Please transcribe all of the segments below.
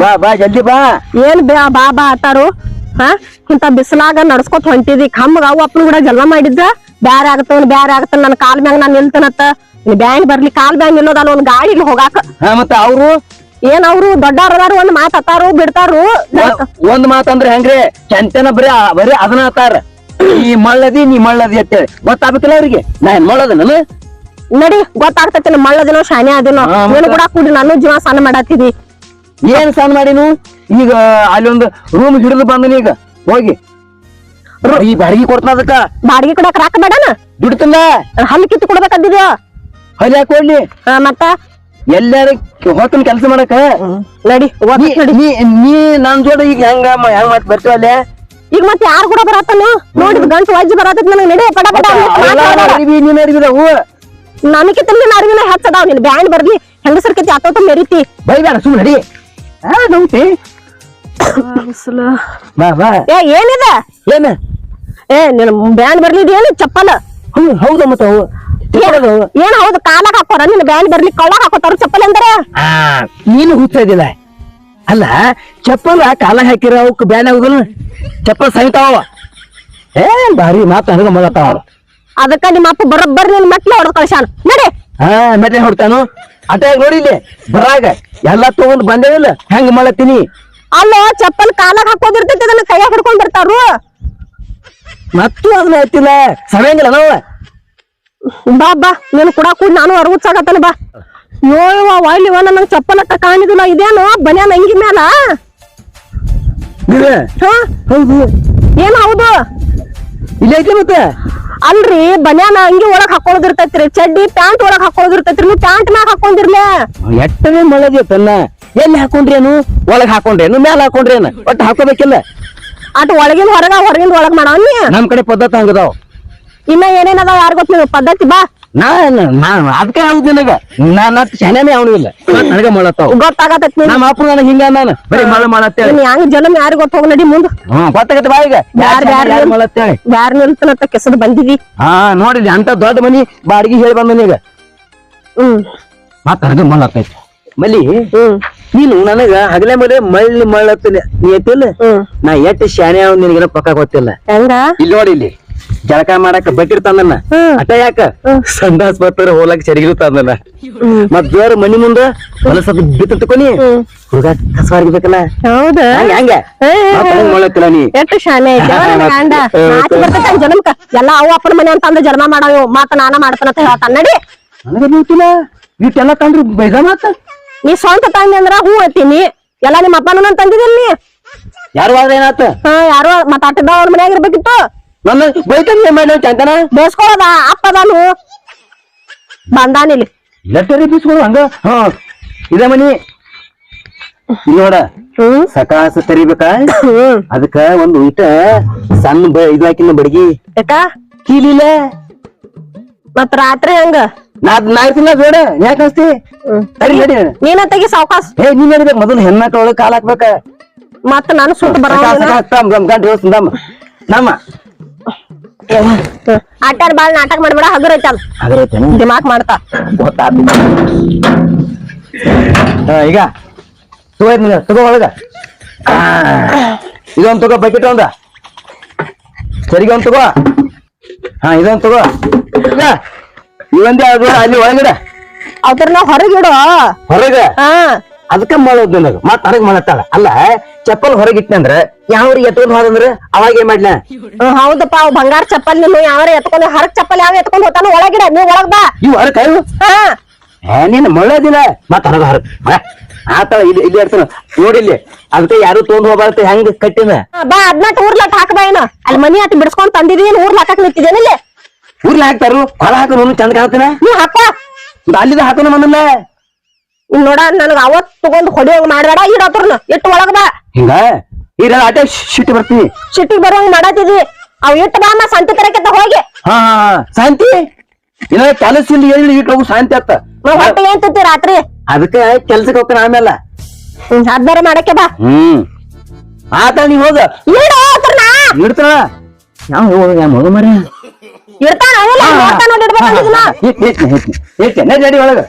ಬಾ ಬಾ ಜಲ್ದಿ ಬಾ. ಏನ್ ಬ್ಯಾ ಬಾ ಬಾ ಆತಾರು? ಹಾ? ಇಂತ ಬಿಸಿಲಾಗ ನಡ್ಸ್ಕೊತ ಹೊಂಟಿದಿ. ಕಮ್ಮಗ ಅವು ಅಪ್ಪನ ಕೂಡ ಜಲ್ಲ ಮಾಡಿದ್ದ ಬ್ಯಾರ ಆಗತ್ತ ಬ್ಯಾರ ಆಗತ್ತ ನನ್ನ ಕಾಲ್ ಮ್ಯಾಗ ನಾನ್ ನಿಲ್ತನತ್ತ? ಬ್ಯಾಗ್ ಬರ್ಲಿ ಕಾಲ್ ಬ್ಯಾಂಗ್ ನಿಲ್ಲೋದಲ್ಲ ಒಂದ್ ಗಾಡಿ ಇಲ್ಲಿ ಹೋಗಾಕ. ಹಾ ಮತ್ತ ಅವ್ರು? ಏನ್ ಅವ್ರು? ದೊಡ್ಡವ್ರದಾರು ಒಂದ್ ಮಾತ್ ಅತ್ತಾರು ಬಿಡ್ತಾರು. ಒಂದ್ ಮಾತಂದ್ರ ಹೆಂಗ್ರಿ? ಚಂತನ ಬರೀ ಬರೀ ಅದನ್ನ ಆತಾರ. ಈ ಮಳ್ಳದಿ ನೀ ಮಳ್ಳದಿ ಅಂತೇಳಿ. ಗೊತ್ತಾಗ್ಬೇಕಲ್ಲ ಅವ್ರಿಗೆ? ನಾ ಏನ್ ಮಳ್ಳದ ನಾನು? ನಡಿ ಗೊತ್ತಾಗ್ತೈತಿ ಮಳ್ಳದಿನೋ ಶಾನೆ ಅದಿನೋ. ನೀನು ಕೂಡ ಕೂಡಿ ನಾನು ಜೀವ ಸಣ್ಣ ಮಾಡತ್ತಿದಿ ಏನ್ ಸಣ್ಣ ಮಾಡಿನು ಈಗ ಅಲ್ಲಿ ಒಂದು ರೂಮ್ ಹಿಡಿದು ಬಂದನಿ ಈಗ. ಹೋಗಿ. ಈ ಬಾಡಿಗೆ ಕೊಡ್ತಾನ ಅದಕ್ಕ. ಬಾಡಿಗೆ ಕೊಡಕ್ ರಾಕ ಬೇಡನ? ದುಡ್ತಲ್ಲ ಹಲ್ಲಿ ಕಿತ್ತು ಕೊಡ್ಬೇಕಂದಿದ್ಯೋ ಹಲ್ಲಿ ಯಾಕೆ ಕೊಡ್ಲಿ? ಆ, ಮತ್ತ? ಎಲ್ಲಾರ ಹೋಗ್ತಾನ ಕೆಲಸ ಮಾಡಕ ನಡಿ ನೀ- ನಡಿ. ನೀ ನೀ ನನ್ ಜೋಡ ಈಗ ಹೆಂಗ ಮ- ಹೆಂಗ್ ಮಾತ್ ಬರ್ತೀವ ಅಲ್ಲೇ? ಈಗ ಮತ್ತೆ ಯಾರು ಕೂಡ ಬರತ್ತನು? ನೋಡಿದ್ ಗಂಟು ವಜ್ಜಿ ಬರತೈತಿ ನನಗೆ. ನಡಿ ಪಟ ಪಟ ಅರಿವಿ ನೀನ್ ಅರಿವಿದವು ನನಗೆ ನಿನ್ನ ಅರಿವಿನ ಹಚ್ಚದಾವ್ ನಿನ್ ಬ್ಯಾಂಡ್ ಬರ್ಲಿ. ಹೆಂಗಸರ್ಕತಿ ಆತೋತ ಮೆರಿತಿ. ಬೈಬೇಡ ಸುಮ್ಮನೆ ನಡಿ. ಹಾ ನಮ್ತಿ ಬಾ ಬಾ. ಏ ಏನಿದೆ? ಏನ? ಏ ನಿನ್ ಬ್ಯಾಂಡ್ ಬರ್ಲಿ ಏನು ಚಪ್ಪಲ? ಹ್ಮ್ ಹೌದ ಮತ್ತ ಅವು. ಏನ್ ಹೌದು ಕಾಲಾಗ ಹಾಕೋರ? ನಿನ್ ಬ್ಯಾಂಡ್ ಬರ್ಲಿ ಕೊಳ್ಳಾಗ ಹಾಕೋತಾರ ಚಪ್ಪಲ್ ಅಂದ್ರೆ? ಆ ನೀನು ಹುಚ್ಚದಿಲ್ಲ ಅಲ್ಲ ಚಪ್ಪಲ್ ಕಾಲಾಗ ಹಾಕಿರ ಅವಕ್ ಬ್ಯಾನ್ ಆಗುದಿಲ್ಲ? ಚಪ್ಪಲ್ ಸಹಿತಾವ ಏ ಬಾರಿ ಮಾತು ಹಂಗ ಮಾಡತಾವ ಅದಕ್ಕ ನಿಮ್ಮ ಅಪ್ಪ ಬರೋಬ್ಬರ್ ನಿನ್ ಮಕ್ಳು ಹೊಡೆದ್ ಕಳ್ಸಾನ ನಡಿ. ಹಾ ಮೆಟ್ಲೆ ಹೊಡ್ತಾನು. ಅಟ್ಯಾಗ ನೋಡಿಲ್ಲಿ ಬರಾಗ ಎಲ್ಲಾ ತಗೊಂಡ್ ಬಂದೇವಿಲ್ಲ ಹೆಂಗ್ ಮಾಡತ್ತೀನಿ ಅಲ್ಲ ಚಪ್ಪಲ್ ಕಾಲಾಗ ಹಾಕೋದಿರ್ತೈತಿ ಅದನ್ನ ಕೈಯಾಗ ಹಿಡ್ಕೊಂಡ್ ಬರ್ತಾರು ಮತ್ತು ಅದನ್ನ ಎತ್ತಿಲ್ಲ ಸಮಯಂಗಿಲ್ಲ ನಾವ. ಬಾ ಬಾ ನೀನು ಕೂಡ ಕೂಡ ನಾನು ಅರವತ್ಸಾಗತ್ತನ ಬಾ. ನೋಯವ್ವ ಒಳ್ಳಿವ ನನಗೆ ಚಪ್ಪಲ್ ಅಟ್ಟ ಕಾಣಿದಿಲ್ಲ ಇದೇನು ಬನ್ಯಾನ ನಂಗಿ ಮ್ಯಾಲ? ಹೌದು. ಏನ್ ಹೌದು? ಇಲ್ಲ ಐತಿ ಮತ್ತೆ? ಅಲ್ರಿ ಬನ್ಯಾನ ಅಂಗಿ ಒಳಗ್ ಹಾಕೊಳ್ಳೋದಿರ್ತೈತ್ರಿ ಚಡ್ಡಿ ಪ್ಯಾಂಟ್ ಒಳಗ್ ಹಾಕೊಳ್ಳೋದಿರ್ತೈತ್ರಿ ನೀವು ಪ್ಯಾಂಟ್ ಮ್ಯಾಗ ಹಾಕೊಂಡಿರ್ಲೇ. ಎಟ್ಟನೇ ಮಳದಿ ತನ್ನ ಎಲ್ಲಿ ಹಾಕೊಂಡ್ರೇನು? ಒಳಗ್ ಹಾಕೊಂಡ್ರೇನು? ಮ್ಯಾಲ ಹಾಕೊಂಡ್ರೇನು? ಒಟ್ಟು ಹಾಕೋಬೇಕಿಲ್ಲ. ಅಟ್ ಒಳಗಿನ ಹೊರಗ ಹೊರಗಿನ ಒಳಗ್ ಮಾಡವನಿ ನಮ್ ಕಡೆ ಪದ್ಧತಿ ಹಂಗದಾವ್. ಇನ್ನ ಏನೇನದಾವ ಯಾರು ಗೊತ್ತಿಲ್ಲ ನೀವು? ಪದ್ಧತಿ ಬಾ. ನಾನ್ ನಾನ್ ಅದಕ್ಕೆ ಹೌದು ನಿನಗ. ನಾನ್ ಶಾನ್ಯಾನೇ ಅವನು ಇಲ್ಲ. ನನಗ ಮಾಡತ್ತಾವ. ಗೊತ್ತಾಗತ್ತ ನಮ್ಮ ಅಪ್ಪ ನನಗೆ ಹಿಂಗ ನಾನು ಬರೀ ಮಳ ಮಾಡತ್ತೇಳಿ. ನೀನ್ ಹೆಂಗ್ ಜಲಮ್ ಯಾರು ಗೊತ್ತ ಹೋಗ್ ನಡಿ ಮುಂದ್. ಹ್ಮ್ ಗೊತ್ತಾಗತ್ತ ಬಾ ಈಗ. ಯಾರ್ ಯಾರ್ ಯಾರು ಮಾಡತ್ತೇಳಿ. ಯಾರು ನಿಲ್ತನತ್ತ ಕೆಸದ ಬಂದಿದಿ? ಹಾ ನೋಡಿದ್ರಿ ಅಂತ ದೊಡ್ಡ ಮನಿ ಬಾಡಿಗೆ ಹೇಳಿ ಬಂದ ಈಗ ಹ್ಮ್. ಮತ್ತ ನನಗ ಮಾಡತ್ತೈತಿ ಮಲ್ಲಿ ಹ್ಮ್. ನೀನು ನನಗ ಹಗಲೇ ಮೇಲೆ ಮಳ್ಳಿ ಮಳ್ಳತ್ತಿಲ್ಲ ನೀ ಎತ್ತಿಲ್ಲ? ನಾ ಎಟ್ಟು ಶಾನೆ ಅವ್ನು ನಿನಗೇನ ಪಕ್ಕ ಗೊತ್ತಿಲ್ಲ. ಹೆಂಗ? ಇಲ್ಲಿ ನೋಡಿ ಇಲ್ಲಿ. ಜಳಕ ಮಾಡಕ ಬಟ್ಟಿರ್ ತಂದನ್ನ ಹ್ಮ್. ಅಟ ಯಾಕ? ಸಂದಾಸ್ ಬರ್ತಾರ ಹೋಲಕ್ ಚರಿಗಿರು ತಂದನ್ನ ಮತ್ ದೇವ್ರ ಮನಿ ಮುಂದ ಹೊಲಸದ ಬಿತ್ತ ತಕೊನಿ ಹುಡುಗ ಕಸವಾರ್ಗಿಬೇಕಲ್ಲ ಹೌದಾ? ಹಂಗ? ಮಾಡತ್ತಿಲ್ಲ ನೀ? ಎಷ್ಟು ಶಾನೆ ಜನ್ಮಕ ಎಲ್ಲಾ ಅವ ಅಪ್ಪನ ಮನೆ ಅಂತ ಅಂದ ಜನ್ಮ ಮಾಡೋ ಮಾತ ನಾನ ಮಾಡ್ತಾನಂತ ಹೇಳ್ತಾನ. ನಡಿ. ನನಗ ಗೊತ್ತಿಲ್ಲ. ಇಟ್ಟೆಲ್ಲ ತಂದ್ರು ಬೈದ ಮಾತ? ನೀ ಸ್ವಂತ ತಂದೆ ಅಂದ್ರ ಹೂ ಹತ್ತೀನಿ ಎಲ್ಲಾ ನಿಮ್ಮ ಅಪ್ಪನ ತಂದಿದ್ದೀನಿ. ಯಾರು ಆದ್ರೆ ಏನಾತ? ಹಾ ಯಾರು ಮತ್ತ ಅಟ್ಟದ ಅವ್ರ ಮನ್ಯಾಗ ಇರ್ಬೇಕಿತ್ತು. ನನ್ನ ಬೈತಾನ ಏನ್ ಮಾಡಿ ಚಂದನ? ಬೇಸ್ಕೊಳ್ಳೋದ ಅಪ್ಪ ಅದಾನು ಬಂದಾನಿಲ್ಲಿ ಲೆಟರ್ ಬೀಸ್ಕೊಡು ಹಂಗ. ಹಾ ಇದ ಮನಿ. ನೋಡ. ಸಕಾಸ ತರಿಬೇಕ? ಅದಕ್ಕ ಒಂದು ಇಟ ಸಣ್ಣ ಬ ಇದು ಹಾಕಿನ ಬಡಗಿ. ಯಾಕ? ಕೀಲಿಲ್ಲ ಮತ್ ರಾತ್ರಿ ಹಂಗ? ನಾ ನಾಲ್ಕು ತಿಂಗಳ ಬೇಡ ಯಾಕೆ. ನಡಿ. ನೀನ ತೆಗಿ ಸಾವ್ಕಾಸ್. ಏ ನೀನ್ ನಡಿಬೇಕು ಮೊದಲು ಹೆಣ್ಮಕ್ಳ ಒಳಗೆ ಕಾಲ್ ಹಾಕ್ಬೇಕ. ಮತ್ತ ನಾನು ಸುಟ್ಟು ಬರ ಗಂಟೆ ನಮ್ಮ ಆಟಾಡ್ ಬಾಲ್ ನಾಟಕ ಮಾಡ್ಬೇಡ ಹಗುರ ಐತಲ್ ದಿಮಾಕ್ ಮಾಡ್ತಾ. ಗೊತ್ತಾತು ಹಾ, ಈಗ ತಗೋ ಇದ್ನ, ತಗೋ ಒಳಗ. ಆ, ಇದೊಂದ್ ತಗೋ ಬಕೆಟ್ ಒಂದ. ಸರಿಗೆ ಒಂದ್ ತಗೋ. ಹಾ ಇದೊಂದ್ ತಗೋ. ಈಗ, ಇವಂದೇ ಅದು ಅಲ್ಲಿ ಒಳಗಡೆ. ಅವ್ರನ್ನ ಹೊರಗಿಡು ಹೊರಗ? ಹಾ. ಅದಕ್ಕ ಮಾಡೋದ್ ನನಗ. ಮತ್ ನನಗ್ ಮಾಡತ್ತಾಳ ಅಲ್ಲ ಚಪ್ಪಲ್ ಹೊರಗಿಟ್ನೆ ಅಂದ್ರ ಯಾವ್ರಿಗೆ ಎತ್ಕೊಂಡ್ ಹೋದಂದ್ರ ಅವಾಗ ಏನ್ ಮಾಡ್ಲ? ಹ್ಮ್, ಹೌದಪ್ಪ ಅವ್ ಬಂಗಾರ ಚಪ್ಪಲ್ ನೀವು ಯಾವ ಎತ್ಕೊಂಡು ಹರಕ್ ಚಪ್ಪಲ್ ಯಾವ ಎತ್ಕೊಂಡು ಹೋತಾನ ಒಳಗಿಡ ನೀವ್ ಒಳಗ್ ಬಾ. ಇವ್ ಹೊರ ಕಾಯು ಹಾ. ಏ ನೀನ್ ಮಳ್ಳದಿಲ್ಲ ಮತ್ ಹೊರಗ ಹೊರ ಆತ ಇಲ್ಲಿ ಇಲ್ಲಿ ಇರ್ತಾನ. ನೋಡಿಲ್ಲಿ ಅದಕ್ಕೆ ಯಾರು ತೊಗೊಂಡ್ ಹೋಗ್ಬಾರ್ದು ಹೆಂಗ್ ಕಟ್ಟಿನ ಬಾ ಅದ್ನಾಟ ಊರ್ಲಾಟ ಹಾಕ ಬಾ ಏನ ಅಲ್ಲಿ ಮನಿ ಆತ ಬಿಡ್ಸ್ಕೊಂಡ್ ತಂದಿದೀನಿ ಊರ್ಲ ಹಾಕಕ್ ನಿಂತಿದ್ದೇನಿಲ್ಲ ಊರ್ಲ ಹಾಕ್ತಾರು ಹೊರ ಹಾಕ ನೋಡು ಚಂದ ಕಾಣ್ತಾನ? ನೀವ್ ಹಾಕ. ಅಲ್ಲಿದ ಹಾಕೋಣ ಮನಲ್ಲ ಇನ್ ನೋಡ ನನಗ ಅವತ್ ತಗೊಂಡ್ ಹೊಡಿಯೋಂಗ್ ಮಾಡ್ಬೇಡ ಇಡತ್ರನ ಇಟ್ಟು ಒಳಗ ಬಾ. ಹಿಂಗ? ಈಗ ಆಟ ಶಿಟ್ಟಿ ಬರ್ತೀನಿ. ಸಿಟ್ಟಿ ಬರೋಂಗ್ ಮಾಡತ್ತಿದಿ ಅವ್ ಇಟ್ಟು ಬಾ ನಾ ಸಂತಿ ತರಕೆತ್ತ ಹೋಗಿ. ಹಾ ಹಾ ಹಾ. ಶಾಂತಿ ಇಲ್ಲ ಕೆಲಸ ಇಲ್ಲಿ ಏನಿಲ್ಲ ಇಟ್ಟು ಹೋಗು ಶಾಂತಿ ಆತ ನಾವ್ ಹೊಟ್ಟೆ ಏನ್ ತಿಂತಿ ರಾತ್ರಿ? ಅದಕ್ಕೆ ಕೆಲ್ಸಕ್ಕೆ ಹೋಗ್ತಾನ ಆಮೇಲೆ. ಹ್ಮ್ ಅದ್ ಬೇರೆ ಮಾಡಕ್ಕೆ ಬಾ. ಹ್ಮ್. ಆತ ನೀ ಹೋಗ. ಇಡು ಇಡ್ತಾಳ ಯಾವ ಹೋಗ ಯಾವ ಮಗ ಮರ ಇರ್ತಾನ ಅವೆಲ್ಲ ನೋಡಿ ಒಳಗ.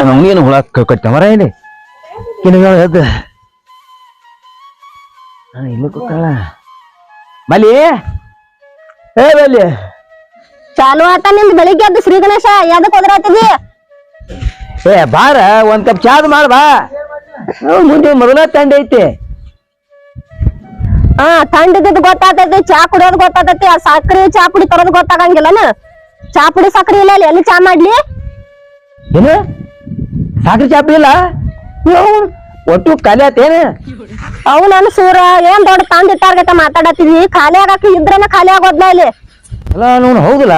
ನಮಗೇನು ಹುಳ ಕಟ್ಟ ಮರ ಇಲ್ಲಿ ಕಿನಗಳ ಎದ್ದು ಇಲ್ಲಿ ಕೂತಾಳ ಬಲಿ ಏ ಬಲಿ ಚಾಲು ಆತ ನಿಂದ್ ಬೆಳಿಗ್ಗೆ ಎದ್ದು ಶ್ರೀ ಗಣೇಶ ಯಾವ್ದಕ್ಕೆ ಹೋದ್ರಾತಿದಿ ಏ ಬಾರ ಒಂದ್ ಕಪ್ ಚಾದ್ ಮಾಡ ಬಾ ಮುಂದೆ ಮೊದಲ ತಂಡ ಐತಿ ಹಾ ಥಂಡಿದ್ದು ಗೊತ್ತಾತೈತಿ ಚಾ ಕುಡಿಯೋದ್ ಗೊತ್ತಾತೈತಿ ಆ ಸಕ್ರಿ ಚಾ ಪುಡಿ ತರೋದ್ ಗೊತ್ತಾಗಂಗಿಲ್ಲನ? ಚಾ ಪುಡಿ ಸಕ್ರಿ ಇಲ್ಲ ಅಲ್ಲಿ ಎಲ್ಲಿ ಚಾ ಮಾಡ್ಲಿ? ಏನು? ಸಾಕ್ರಿ ಪುಡಿ ಇಲ್ಲ? ಒಟ್ಟು ಖಾಲಿ ಆತೇನು ಅವು ನಾನು ಸೂರ ಏನ್ ದೊಡ್ಡ ತಂದ ಇಟ್ಟಾರ್ಗತ ಮಾತಾಡತ್ತಿದ್ವಿ ಖಾಲಿ ಆಗಾಕ ಇದ್ರನ ಖಾಲಿ ಆಗೋದ್ಲ ಇಲ್ಲಿ ಅಲ್ಲ ನೋನು ಹೌದಲ್ಲ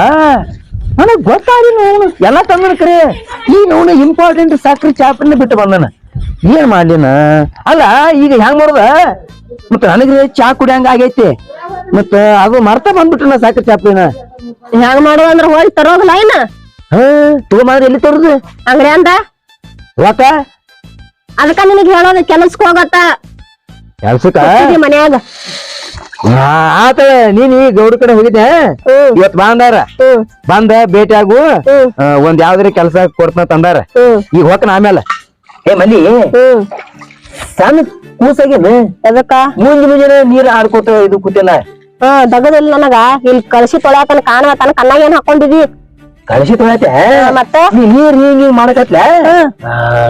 ನನಗ್ ಗೊತ್ತಾಗಿ ನೋನು ಎಲ್ಲ ತಂದನ ಕರೆ. ಈ ನೋನು ಇಂಪಾರ್ಟೆಂಟ್ ಸಾಕ್ರಿ ಚಾಪನ್ನ ಬಿಟ್ಟು ಬಂದನ. ಏನ್ ಮಾಡ್ಲಿನ? ಅಲ್ಲ ಈಗ ಹೆಂಗ್ ಮಾಡುದ? ಮತ್ತ ನನಗೆ ಚಾ ಕುಡಿಯಂಗ ಆಗೈತಿ. ಮತ್ತ ಅದು ಮರ್ತ ಬಂದ್ಬಿಟ್ರನ ಸಾಕು ಚಾಪಿನ ಹೆಂಗ್ ಮಾಡೋದಂದ್ರ ಹೋಗಿ ತರೋದಿಲ್ಲ ಏನ ಹಾ ತಗೊಂಬಂದ್ರೆ ಎಲ್ಲಿ ತರುದು? ಅಂಗಡಿ ಅಂದ? ಯಾಕ? ಅದಕ್ಕ ನಿನಗ್ ಹೇಳೋದು ಕೆಲಸಕ್ಕೆ ಹೋಗತ್ತ. ಕೆಲ್ಸಕ್ಕ? ಮನೆಯಾಗ. ಆತ ನೀನ್ ಈ ಗೌಡ ಕಡೆ ಹೋಗಿದ್ದೆ ಇವತ್ ಬಂದಾರ ಬಂದ ಭೇಟಿ ಆಗು. ಒಂದ್ ಯಾವ್ದಾರ ಕೆಲಸ ಕೊಡ್ತನ ತಂದಾರ. ಈಗ ಹೋಗ್ತಾನ ಆಮೇಲೆ ಏ ಮಲ್ಲಿ. ಹ್ಮ್. ಸಣ್ಣ ಕೂಸಾಗೇನು ಎದಕ್ಕ? ಮುಂಜಿ ಮುಂಜಾನೆ ನೀರ್ ಆಡ್ಕೋತ ಇದು ಕೂತೇನ? ಹಾ ದಗದಿಲ್ಲ ನನಗ ಇಲ್ಲಿ ಕಳ್ಸಿ ತೊಳ್ಯಾತನ ಕಾಣತನ ಕಣ್ಣಾಗ ಏನ್ ಹಾಕೊಂಡಿದಿ? ಕಳಿಸಿ ತೊಳತೆ ಮತ್ತ? ನೀ ನೀರ್ ಹಿಂಗ್ ಹಿಂಗ್ ಮಾಡಕತ್ಲ?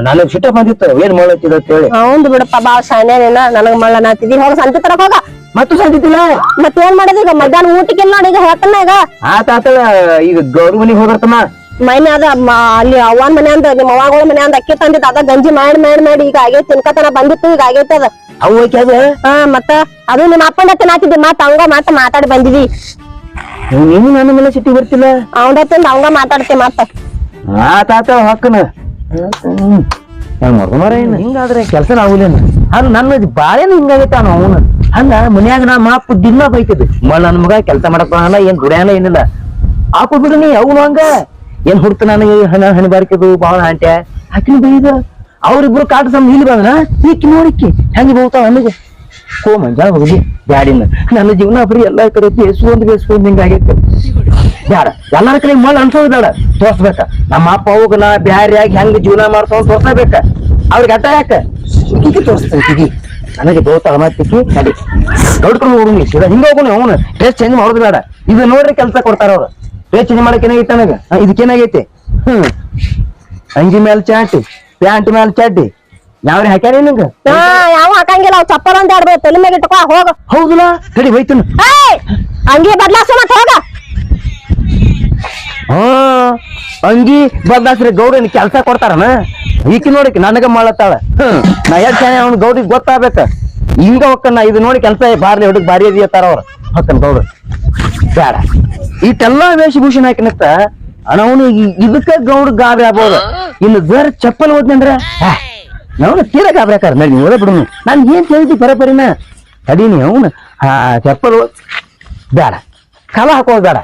ನನಗ್ ಸಿಟ್ಟ ಬಂದಿತ್ತು ಏನ್ ಮಾಡತ್ತಿದ ಹೇಳಿ. ಅವಂದ್ ಬಿಡಪ್ಪ ಬಾಳ ಶಾನ್ಯಾನೇನ ನನಗ್ ಮಳ್ಳ ನಾತಿದಿ ಹೋಗ ಸಂತೆ ತರಕ್ ಹೋಗ. ಮತ್ತು ಸಂತಿಲ್ಲ ಮತ್ತೇನ್ ಏನ್ ಮಾಡೋದು ಈಗ? ಮಧ್ಯಾಹ್ನ ಊಟಕ್ಕೆ ನೋಡಿ ಈಗ ಹೇಳ್ತಾನ ಈಗ. ಆತ ಈಗ ಗೌರಿ ಮನಿಗ್ ಹೋಗರ್ತಮ್ಮ ಮೈನೆ ಅದ ಅಲ್ಲಿ ಅವ್ವನ್ ಮನೆ ಅಂದ ನಿಮ್ಮ ಅವ್ವಗಳ ಮನೆ ಅಂದ ಅಕ್ಕಿ ತಂದಿದ್ದ ಅದ ಗಂಜಿ ಮಾಡಿ ಮಾಡಿ ಮಾಡಿ ಈಗ ಆಗೈತಿ ತಿನ್ಕತನ ಬಂದಿತ್ತು ಈಗ ಆಗೈತಿ ಅದ. ಅವು ಅದು? ಹಾ ಮತ್ತ ಅದು ನಿಮ್ಮ ಅಪ್ಪನ ತಿನ್ನಾತಿದ್ದಿ ಮತ್ತ ಅವಂಗ ಮತ್ತ ಮಾತಾಡಿ ಬಂದಿದಿ ನೀನು ನನ್ನ ಮೇಲೆ ಸಿಟ್ಟಿ ಬರ್ತಿಲ್ಲ? ಅವಂದ ತಿಂದ ಅವಂಗ ಮಾತಾಡ್ತಿ ಮತ್ತ. ಆತಾತ ಹಕ್ಕನ ಹಿಂಗಾದ್ರೆ ಕೆಲಸ ಆಗುಲೇನ ಅದು ನನ್ನ ಬಾಳೆನ ಹಿಂಗಾಗೈತೆ ಅವನು. ಹಂಗ ಮನ್ಯಾಗ ನಾ ಮಾಪು ದಿನ ಬೈತಿದ್ದೆ. ಮಳ ನನ್ ಮಗ ಕೆಲಸ ಮಾಡಕ್ ಬರಲ್ಲ ಏನ್ ದುಡ್ಯಾನ ಏನಿಲ್ಲ. ಆಕು ಬಿಡು ನೀ ಅವನು ಹಂಗ. ಏನ್ ಹುಡ್ತ ನನಗೆ ಹಣ ಹಣಿಬಾರಿಕೆದು ಬಾಳ ಆಂಟ್ಯ ಆಕಿನ ಬೈದ. ಅವ್ರಿಬ್ರು ಕಾಟ ಸಮ ಇಲ್ಲಿ ಬಂದ್ರ? ಈಕಿ ನೋಡಿಕ್ಕಿ. ಹೆಂಗ್ ಬೋತಾವ ನನಗೆ ಕೋ ಮಂಜಾಳ ಹೋಗಿ ಬ್ಯಾಡಿನ. ನನ್ನ ಜೀವನ ಬರೀ ಎಲ್ಲಾ ಕಡೆ ಬೇಸುವಂದ್ ಬೇಸುವಂದ್ ಹಿಂಗಾಗೈತೆ ಬ್ಯಾಡ. ಎಲ್ಲಾರ ಕಡೆ ಮಳ್ ಅನ್ಸೋದ್ ತೋರ್ಸ್ಬೇಕ. ನಮ್ಮ ಅಪ್ಪ ಅವಾಗ ನಾ ಬ್ಯಾರ್ಯಾಗಿ ಹೆಂಗ್ ಜೀವನ ಮಾಡ್ತಾವ ತೋರ್ಸಬೇಕ ಅವ್ರಿಗೆ ಅಟ್ಟ ಯಾಕ? ಈಗಿ ತೋರಿಸ್ತಾರೆ ಈಗಿ ನನಗೆ ಬೋತಾಳ ಮತ್ತಿಕ್ಕಿ ನಡಿ. ಹೋಗಿ ಹಿಂಗ ಹೋಗೋಣ ಅವನು. ಟೇಸ್ಟ್ ಚೇಂಜ್ ಮಾಡೋದು ಬೇಡ. ಇದು ನೋಡ್ರಿ ಕೆಲ್ಸ ಕೊಡ್ತಾರ ಅವ್ರು. ಚೇಂಜ್ ಮಾಡಕ್ ಏನಾಗೈತೆ ನನಗ? ಇದಕ್ಕೇನಾಗೈತೆ ಹ್ಮ್. ಅಂಗಿ ಮ್ಯಾಲ ಚಾಟಿ ಪ್ಯಾಂಟ್ ಮ್ಯಾಲ ಚಡ್ಡಿ. ಯಾವ್ರಿ ಹಾಕ್ಯಾರ ನಿಂಗ? ಹಾ ಯಾವ ಹಾಕಂಗಿಲ್ಲ ಅವ್ ಚಪ್ಪಲ್ ಅಂತ ಆಡ್ಬೇಕು ತಲೆ ಮೇಲೆ ಇಟ್ಕೋ ಹೋಗ. ಹೌದಲ್ಲ? ಕಡಿ ಹೋಯ್ತನು. ಅಂಗಿ ಬದ್ಲಾಸು ಮತ್ ಹೋಗ. ಹಾ ಅಂಗಿ ಬದ್ಲಾಸ್ರಿ ಗೌಡನ್ ಕೆಲ್ಸ ಕೊಡ್ತಾರನ? ಈಕಿ ನೋಡಿ ನನಗ ಮಾಡತ್ತಾಳ ಹ್ಮ್. ನಾ ಎಷ್ಟ್ ಚೆನ್ನಾಗಿ ಅವ್ನ ಗೌಡಿಗೆ ಗೊತ್ತಾಗ್ಬೇಕ? ಹಿಂಗ ಹೊಕ್ಕನ ಇದು ನೋಡಿ ಕೆಲಸ ಬಾರ್ಲಿ ಹುಡುಗ ಬಾರಿ ಅದಿ ಅತ್ತಾರ ಅವ್ರ. ಹೊಕ್ಕನ್ ಗೌಡ್ರು. ಬೇಡ. ಇಟ್ಟೆಲ್ಲಾ ವೇಷಭೂಷಣ ಹಾಕಿನತ್ತ. ಅವನು ಇದಕ್ಕ ಗೌಡ ಗಾಬರಿ ಆಗ್ಬೋದು. ಇನ್ನು ಬೇರೆ ಚಪ್ಪಲ್ ಓದ್ನಂದ್ರ ಅವನು ತೀರ ಗಾಬರಿ ಹಾಕಾರ ನಡಿ ಓದ ಬಿಡು ನಾನು. ಏನ್ ಕೇಳ್ತಿ ಬರಬರಿನ ತಡೀನಿ ಅವನು ಹಾ ಚಪ್ಪಲ್ ಬೇಡ ಕಾಲ ಹಾಕೋದ್ ಬೇಡ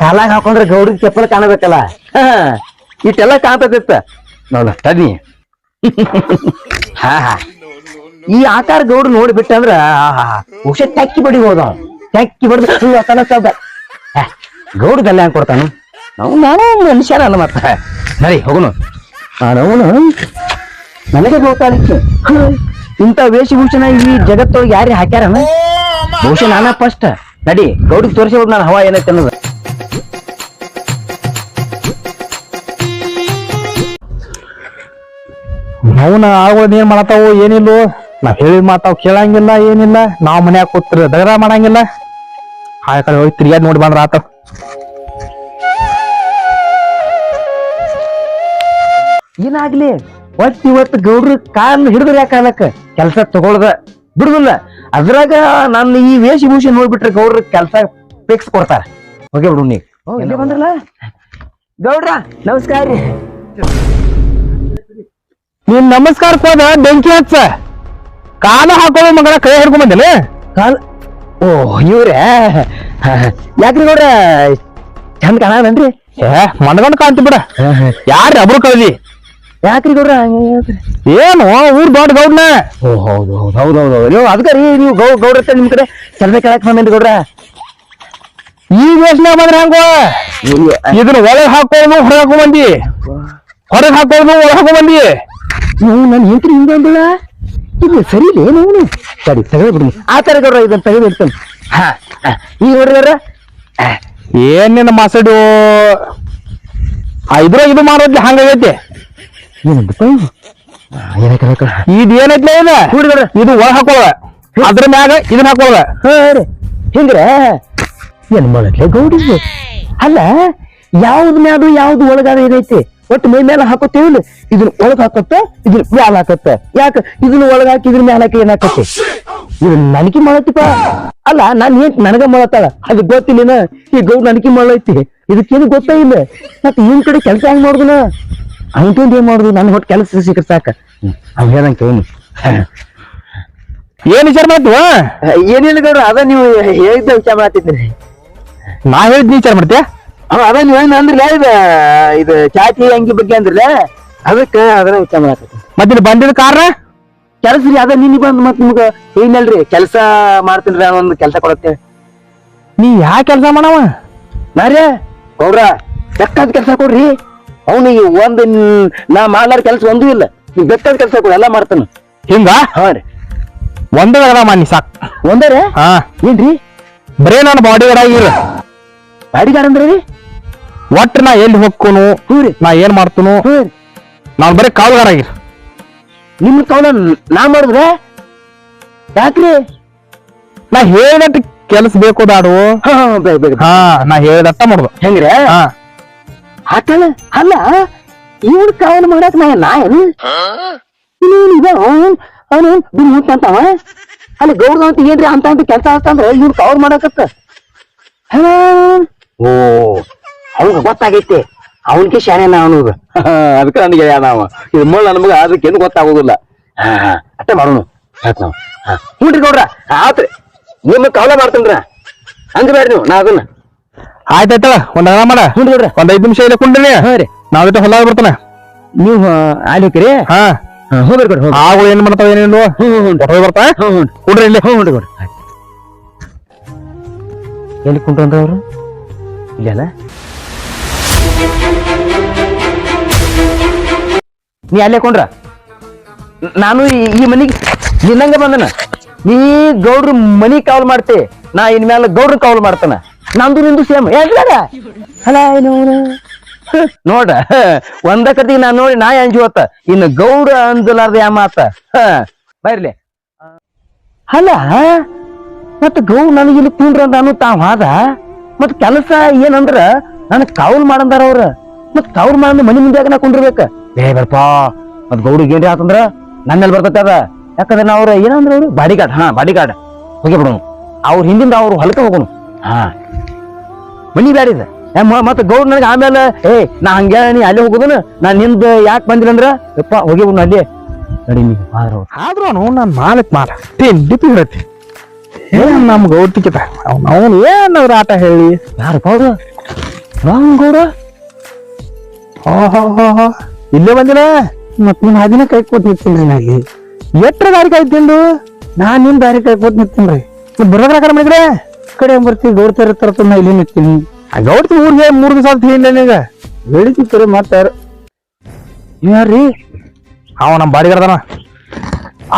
ಕಾಲಾಗ ಹಾಕೊಂಡ್ರೆ ಗೌಡ ಚಪ್ಪಲ್ ಕಾಣಬೇಕಲ್ಲ. ಹಾ, ಇಷ್ಟೆಲ್ಲ ಕಾಣ್ತದಿತ್ತ ನೋಡ ತಡಿ ಹಾ ಹಾ. ಈ ಆಕಾರ ಗೌಡ್ರು ನೋಡ್ಬಿಟ್ಟ ಅಂದ್ರ ಹುಷ ಟಕ್ಕಿ ಬಡಿ ಹೋದ ಟಕ್ಕಿ ಬಡ್ದು ಗೌಡ ಗಲ್ಲ ಹಂಗೆ ಕೊಡ್ತಾನು? ನಾವು ನಾನು ಮನುಷ್ಯರ ಅಲ್ಲ ಮತ್ತ. ಸರಿ ಹೋಗುನು. ಅವನು. ನನಗೆ ಗೋತಾಳಿಕೆ ಇಂಥ ವೇಷಭೂಷಣ ಈ ಜಗತ್ತೊಳಗೆ ಯಾರೇ ಹಾಕ್ಯಾರನ? ಬಹುಶಃ ನಾನ ಫಸ್ಟ್. ನಡಿ ಗೌಡಿಗೆ ತೋರಿಸಿ ನಾನು ಹವಾ ಏನೈತೆ ಅನ್ನೋದು. ಅವನ ಆಗೋದ್ ಏನ್ ಮಾಡತಾವು ಏನಿಲ್ಲ? ನಾವ್ ಹೇಳಿದ್ ಮಾತಾವ್ ಕೇಳಂಗಿಲ್ಲ ಏನಿಲ್ಲ. ನಾವ್ ಮನ್ಯಾಗ ಕೂತ್ರ ದಗರ ಮಾಡಂಗಿಲ್ಲ. ಆ ಕಡೆ ಹೋಗಿ ತಿರ್ಗ್ಯಾಡ್ ನೋಡಿ ಬಂದ್ರ ಆತ ಏನಾಗ್ಲಿ? ಒಟ್ ಇವತ್ತು ಗೌಡ್ರ ಕಾಲ್ ಹಿಡಿದ್ರ ಯಾಕಾಲಕ್ಕ ಕೆಲಸ ತಗೊಳ್ದ. ಬಿಡುದಿಲ್ಲ. ಅದ್ರಾಗ ನನ್ನ ಈ ವೇಷಭೂಷಣ ನೋಡ್ಬಿಟ್ರೆ ಗೌಡ್ರ ಕೆಲಸ ಫಿಕ್ಸ್ ಕೊಡ್ತಾರ. ಹೋಗಿ ಬಿಡು ನೀ. ಎಲ್ಲಿ ಬಂದ್ರಲ್ಲ? ಗೌಡ್ರ ನಮಸ್ಕಾರ ರೀ. ನೀನ್ ನಮಸ್ಕಾರ ಹೋದ ಬೆಂಕಿ ಹಚ್ಚ. ಕಾಲ ಹಾಕೊಳ್ಳೋ ಮಗಳ ಕೈ ಹಿಡ್ಕೊಂಡ್ ಬಂದಲ್ಲ ಕಾಲ್ ಓ ಇವ್ರೆ. ಯಾಕ್ರಿ ನೋಡ್ರ ಚಂದ ಏ ಮಣ್ಗಂಡ್ ಕಾಣ್ತಿ ಬಿಡ. ಯಾರ ಅಬ್ರು ಕಳ್ದಿ? ಯಾಕ್ರಿ ಗೌಡ್ರ? ಏನು ಊರ್ ದೊಡ್ಡ ಗೌಡ್ನ? ಓ ಹೌದು ಹೌದು ಹೌದು ಹೌದು ನೀವು ಅದಕ್ಕೆ ರೀ ನೀವು ಗೌ ಗೌಡ್ರ ನಿಮ್ ಕಡೆ ಕೆಲಸ ಕೇಳಕ್ ಬಂದ್ರಿ ಗೌಡ್ರ? ಈ ಯೋಚನೆ ಬಂದ್ರೆ ಹೆಂಗೋ ಇದನ್ನ ಒಳಗ್ ಹಾಕೋನು ಹೊರಗೆ ಹಾಕೋ ಬಂದಿ. ಹೊರಗೆ ಹಾಕೋನು ಒಳಗೆ ಹಾಕೋ ಬಂದಿ. ನೀವು ನನ್ನ ಹೆಂಡ್ತಿ ಹಿಂಗೆ ಅಂದಳ ಇದು ಸರಿ ಏನು? ಸರಿ ತೆಗೆದು ಬಿಡಿ ಆ ತರ ಗೌಡ್ರ ಇದನ್ನ ತೆಗೆದು ಇಡ್ತಾನೆ. ಹಾ ಈ ಈಗ ನೋಡ್ರಿ ಗೌಡ್ರ ಏನ್ ನಿನ್ನ ಮಾಸಡು? ಆ ಇದ್ರಾಗ ಇದು ಮಾಡೋದ್ಲಿ ಹಂಗಾಗೈತಿ ಇದು ಏನೈತ್ಲ ಇದು? ಇದು ಒಳ ಹಾಕೋಳ ಅದ್ರ ಮ್ಯಾಗ ಇದನ್ನ ಹಾಕೋಳ ಹಾ ರೀ. ಹಿಂಗ್ರ. ಏನ್ ಮಾಡಕ್ಕೆ ಗೌಡಿ ಅಲ್ಲ ಯಾವ್ದು ಮ್ಯಾದು ಯಾವ್ದು ಒಳಗಾದ ಏನೈತಿ? ಒಟ್ಟು ಮೈ ಮೇಲೆ ಹಾಕೋತೇವಿಲ್ಲ ಇದನ್ನ ಒಳಗ್ ಹಾಕತ್ತ ಇದ್ರ ಮ್ಯಾಲ ಹಾಕತ್ತ. ಯಾಕ? ಇದನ್ನ ಒಳಗ್ ಹಾಕಿ ಇದ್ರ ಮ್ಯಾಲ ಹಾಕಿ ಏನಾಕತ್ತೆ ಇದನ್ನ ನನಗೆ ಮಾಡತ್ತಿಪ್ಪ ಅಲ್ಲ ನಾನ್ ಏನ್ ನನಗ ಮಾಡತ್ತಾಳ ಅದು ಗೊತ್ತಿಲ್ಲ ಈ ಗೌಡ್ ನನಕಿ ಮಾಡೈತಿ ಇದಕ್ಕೇನು ಗೊತ್ತೇ ಇಲ್ಲ. ಮತ್ತೆ ಇನ್ ಕಡೆ ಕೆಲಸ ಹೆಂಗ್ ಮಾಡುದಿಲ್ಲ ಅವನ್ ಏನ್ ಮಾಡುದು? ನನ್ ಹೊಟ್ಟು ಕೆಲಸ ಸಿಕ್ಕ ಸಾಕ. ಅವ್ ಹೇಳಂಗ್ ಕೇಳಿ ಏನ್ ವಿಚಾರ ಮಾಡ್ತೀವ? ಏನಿಲ್ಲ ಗೌಡ್ರ ಅದ ನೀವು ಹೇಳಿದ್ದ ವಿಚಾರ ಮಾಡ್ತಿದ್ರಿ ನಾ ಹೇಳಿದ್ ವಿಚಾರ ಮಾಡ್ತೀಯ? ಅವ ಅದ ನೀವ್ ಏನ್ ಅಂದ್ರಲ್ಲ ಇದು ಇದು ಚಾಟಿ ಅಂಗಿ ಬಗ್ಗೆ ಅಂದ್ರಲ್ಲ ಅದಕ್ಕ ಅದನ್ನ ವಿಚಾರ ಮಾಡ್ತೈತಿ ಮತ್ತೆ ಬಂದಿದ ಕಾರಣ? ಕೆಲಸ ರೀ ಅದ ನಿನ್ನೆ ಬಂದ್ ಮತ್ ನಿಮ್ಗ ಏನಲ್ರಿ ಕೆಲಸ ಮಾಡ್ತೀನಿ ರೀ ಒಂದು ಕೆಲಸ ಕೊಡತ್ತೆ ನೀ ಯಾ ಕೆಲಸ ಮಾಡವ? ನಾರೇ ಗೌಡ್ರ ಬೆಕ್ಕದ ಕೆಲಸ ಕೊಡ್ರಿ. ಅವನಿಗೆ ಒಂದ್ ನಾ ಮಾಡ್ಲಾರ ಕೆಲಸ ಒಂದೂ ಇಲ್ಲ. ನೀ ಬೆಕ್ಕದ ಕೆಲಸ ಕೊಡ ಎಲ್ಲ ಮಾಡ್ತಾನ. ಹಿಂಗ? ಹಾ ರೀ. ಒಂದೇ ಅದ ಮಾಡಿ ಸಾಕ್. ಒಂದರೇ ಹಾ. ಏನ್ರಿ? ಬರೇ ನಾನು ಬಾಡಿ ಗಾರ್ಡ್ ಆಗಿರ. ಬಾಡಿಗಾರ ಅಂದ್ರಿ ರೀ? ಒಟ್ಟು ನಾ ಎಲ್ಲಿ ಹೋಗ್ಕೋನು? ಹ್ಞೂ ರೀ. ನಾ ಏನ್ ಮಾಡ್ತನು? ನಾನ್ ಬರೀ ಕಾವಲ್ಗಾರ ಆಗಿರ. ನಿಮ್ಮ ಕವನ ನಾ ಮಾಡಿದ್ರೆ? ಯಾಕ್ರಿ? ನಾ ಹೇಳಟ್ ಕೆಲಸ ಬೇಕು ದಾಡು ಹಾ ಹಾ, ನಾ ಹೇಳದಟ್ಟ ಮಾಡುದು. ಹೆಂಗ್ರೆ? ಹಾ. ಆತಳ ಅಲ್ಲ ಇವ್ನ ಕವನ ಮಾಡಕ್ ನಾ ನಾ ಏನು? ಅವನು ಬಿಲ್ ಅಂತಾವ ಅಲ್ಲಿ ಗೌರವ ಅಂತ ಏನ್ರಿ ಅಂತ ಅಂತ ಕೆಲಸ ಅಂತಂದ್ರೆ ಇವ್ನ ಕವರ್ ಮಾಡಕತ್ತ? ಹಾ. ಓ. ಅವ್ನಿಗೆ ಗೊತ್ತಾಗೈತಿ. ಅವನಿಗೆ ಶಾನೆ ಅವನು ಅದಕ್ಕೆ ನನಗೆ ನಾವ. ಇದು ಮುಳ್ಳ ಅದಕ್ಕೆ ಏನು ಗೊತ್ತಾಗೋದಿಲ್ಲ. ಹಾ ಹಾ. ಅಷ್ಟೇ ಮಾಡೋಣ ಆಯ್ತು ನಾವು. ಹಾ. ಹ್ಞೂನ್ರಿ ಗೌಡ್ರ ಆತ್ರಿ. ನಿಮ್ಮ ಕವಲ ಮಾಡ್ತೇನ್ರ ಹಂಗ ಬೇಡ್ರಿ ನೀವು. ನಾ ಅದನ್ನ. ಆಯ್ತಾಯ್ತಳ ಒಂದ್ ಅಗಲ ಮಾಡ. ಹ್ಞೂ ಗೌಡ್ರ. ಒಂದ್ ಐದು ನಿಮಿಷ ಇಲ್ಲ ಕುಂಡ್ರಿ. ಹಾ ರೀ. ನಾವ್ ಹೊಲ ಬರ್ತಾನ. ನೀವು ಅಲ್ಲಿ ರೀ ಹಾ. ಹೋಗ್ರಿ ಕೊಡ್ರಿ ಹೋಗ್ರಿ. ಆಗಳು ಏನ್ ಮಾಡ್ತಾವ ಹ್ಞೂ ಹೊರಗೆ ಬರ್ತಾ? ಕುಡ್ರಿ ಇಲ್ಲಿ. ಹ್ಞೂ ಹ್ಞೂ ಕೊಡ್ರಿ ಎಲ್ಲಿ ಕುಂಟ್ರಂದ್ರ ಅವರು? ಇಲ್ಲಲ್ಲ ನೀ ಅಲ್ಲೇ ಕೊಂಡ್ರ? ನಾನು ಈ- ಮನಿಗೆ ನಿನ್ನಂಗ ಬಂದನ. ನೀ ಗೌಡ್ರ ಮನಿ ಕಾವಲ್ ಮಾಡ್ತೆ ನಾ ಇನ್ಮೇಲೆ ಗೌಡ್ರ ಕಾವಲ್ ಮಾಡ್ತಾನ. ನಂದು ನಿಂದು ಸೇಮ್ ಹೇಳ್ತಾರ ಅಲ್ಲ ನೋಡ ಒಂದ ಕತಿಗೆ ನಾ ನೋಡಿ ನಾ ಅಂಜುವತ್ತ ಇನ್ನು ಗೌಡ ಅಂದಲಾರ್ದ ಯಾ ಮಾತ. ಬೈರ್ಲಿ ಬರ್ಲಿ ಅಲ್ಲ ಮತ್ತ ಗೌ ನನಗೆ ಇಲ್ಲಿ ಕುಂಡ್ರ ಅಂತ ಅನ್ನು ತಾವ್ ಹಾದ? ಮತ್ ಕೆಲಸ ಏನಂದ್ರ ನನಗ್ ಕಾವಲ್ ಮಾಡಂದಾರ ಅವ್ರ. ಮತ್ ತವ್ರ ಮನೆ ಮನಿ ಮುಂದೆ ನಾ ಕುಂಡಿರ್ಬೇಕ ಏ ಬರ್ಪಾ. ಮತ್ ಗೌಡಿಗೆ ಏನ್ರಿ ಆತಂದ್ರ ನನ್ನ ಮೇಲೆ ಬರ್ತೈತೆ ಅದ. ಯಾಕಂದ್ರೆ ನಾ ಅವ್ರ ಏನಂದ್ರ ಅವ್ರು? ಬಾಡಿಗಾರ್ಡ್ ಹಾ ಬಾಡಿಗಾರ್ಡ್ ಹೋಗಿ ಬಿಡೋನು. ಅವ್ರ ಹಿಂದಿಂದ ಅವ್ರು ಹೊಲಕ್ಕೆ ಹೋಗೋನು. ಹಾ. ಮನಿ ಬ್ಯಾಡಿದ ಮತ್ತೆ ಗೌಡ್ ನನಗೆ ಆಮೇಲೆ ಏ ನಾ ಹಂಗೆ ನೀ ಅಲ್ಲೇ ಹೋಗುದನ? ನಾ ನಿಂದ ಯಾಕೆ ಬಂದಿಲ್ಲ ಅಂದ್ರ? ಯಪ್ಪ ಹೋಗಿ ಬಿಡು ಅಲ್ಲಿ. ನಡಿ ನೀ. ಆದ್ರೂ ನಾನು ನಾನ್ ಮಾಲಕ್ ಮಾಲ. ತಿಂಡಿ ತಿಂಡತಿ ಏನ್ ನಮ್ ಗೌಟಿಕಿತ ಅವ್ನ ಅವ್ನು ಏನಾದ್ರ ಆಟ ಹೇಳಿ? ರಾಮ್ ಗೌಡ? ಓಹೋ ಇಲ್ಲೇ ಬಂದಿಲ್ಲ ಮತ್ ನಿಮ್ ಹಾದಿನ ಕೈ ಕೊಟ್ಟು ನಿಂತೀನಿ ನಾಗಿ ಎಟ್ರ ದಾರಿ ಕಾಯ್ತಿಂದು ನಾನ್ ನಿಮ್ ದಾರಿ ಕೈ ಕೊಟ್ಟು ನಿಂತೀನಿ ಬರೋದ್ರ ಕಡೆ ಮಾಡಿದ್ರೆ? ಕಡೆ ಬರ್ತೀವಿ ಗೌಡ್ತಾರ ತರ ನಾ ಇಲ್ಲಿ ನಿಂತೀನಿ. ಗೌಡ್ತಿ ಊರಿಗೆ ಮೂರ್ ದಿವಸ ಅಂತ ಹೇಳಿಲ್ಲ ಬೆಳಿತಿರ್ತಾರೆ ಮಾತಾರ ಯಾರ್ರಿ? ಅವ ನಮ್ ಬಾಡಿಗಾರದನ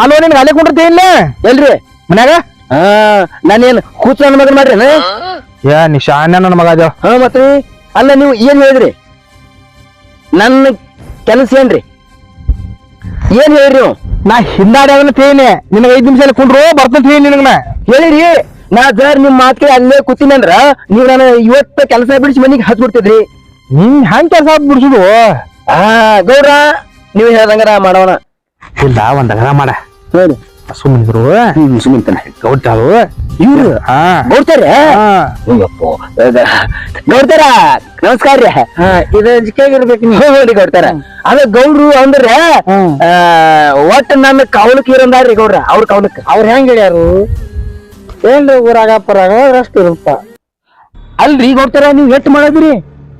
ಅಲ್ಲೋ ನಿನ್ಗೆ ಅಲ್ಲೇ ಕುಂಡಿರ್ತಿ ಇಲ್ಲ? ಎಲ್ರಿ ಮನ್ಯಾಗ? ಹಾ ನಾನೇನ್ ಕೂತ್ ನನ್ನ ಮಗನ್ ಮಾಡ್ರಿ ಏ ನಿಶಾನ್ಯ ನನ್ನ ಮಗ ಅದ ಹಾ ಮತ್ತೆ ಅಲ್ಲ ನೀವು ಏನ್ ಹೇಳಿದ್ರಿ? ನನ್ನ ಕೆಲಸ ಏನ್ರಿ? ಏನ್ ಹೇಳ್ರಿ ನೀವು? ನಾ ಹಿಂದಾಡ್ಯಾವನ ತೇನೆ ನಿನಗೆ ಐದ್ ನಿಮಿಷ ಕುಂಡ್ರು ಬರ್ತಂತ ಹೇಳಿ ನಿನಗ ನಾ. ಹೇಳಿರಿ ನಾ ಸರ್ ನಿಮ್ ಮಾತ್ಕೆ ಅಲ್ಲೇ ಕೂತೀನಿ ಅಂದ್ರ ನೀವ್ ನಾನು ಇವತ್ತ ಕೆಲಸ ಬಿಡಿಸಿ ಮನಿಗೆ ಹತ್ಬಿಡ್ತಿದ್ರಿ. ನಿನ್ ಹಂಗ್ ಕೆಲಸ ಬಿಡ್ಸುದು? ಆ ಗೌರ ನೀವ್ ಹೇಳ್ದಂಗಾರ ಮಾಡೋಣ. ಇಲ್ಲ ಒಂದ್ ಅಗರ ಮಾಡ. ಸುಮ್ಮನಿದ್ರು ಹ್ಮ್ ಸುಮಿಂತಾನೆ ಗೌಡ್ತಾಳು ಇವ್ರು ಹಾ. ಗೌಡ್ತಾರೆ? ಹಾ. ಗೌಡ್ತಾರ? ನಮಸ್ಕಾರ. ರೀ ಇದು ಜಿಕ್ಕಾಗಿರ್ಬೇಕು ನೀವು ನೋಡಿ ಗೌಡ್ತಾರ. ಅದ ಗೌಡ್ರು ಅಂದ್ರೆ ಒಟ್ಟ ನನ್ನ ಕವಲಕ್ ಇರಂದಾರ್ರಿ ಗೌಡ್ರ? ಅವ್ರ ಕವಲಕ್ ಅವ್ರ ಹೆಂಗ್ ಹೇಳ್ಯಾರು? ಏನ್ರಿ ಊರಾಗ ಪರಾಗ ಅಷ್ಟು ಇರುತ್ತ? ಅಲ್ರಿ ಗೌಡ್ತಾರ ನೀವ್ ಎಟ್ ಮಾಡದ್ರಿ?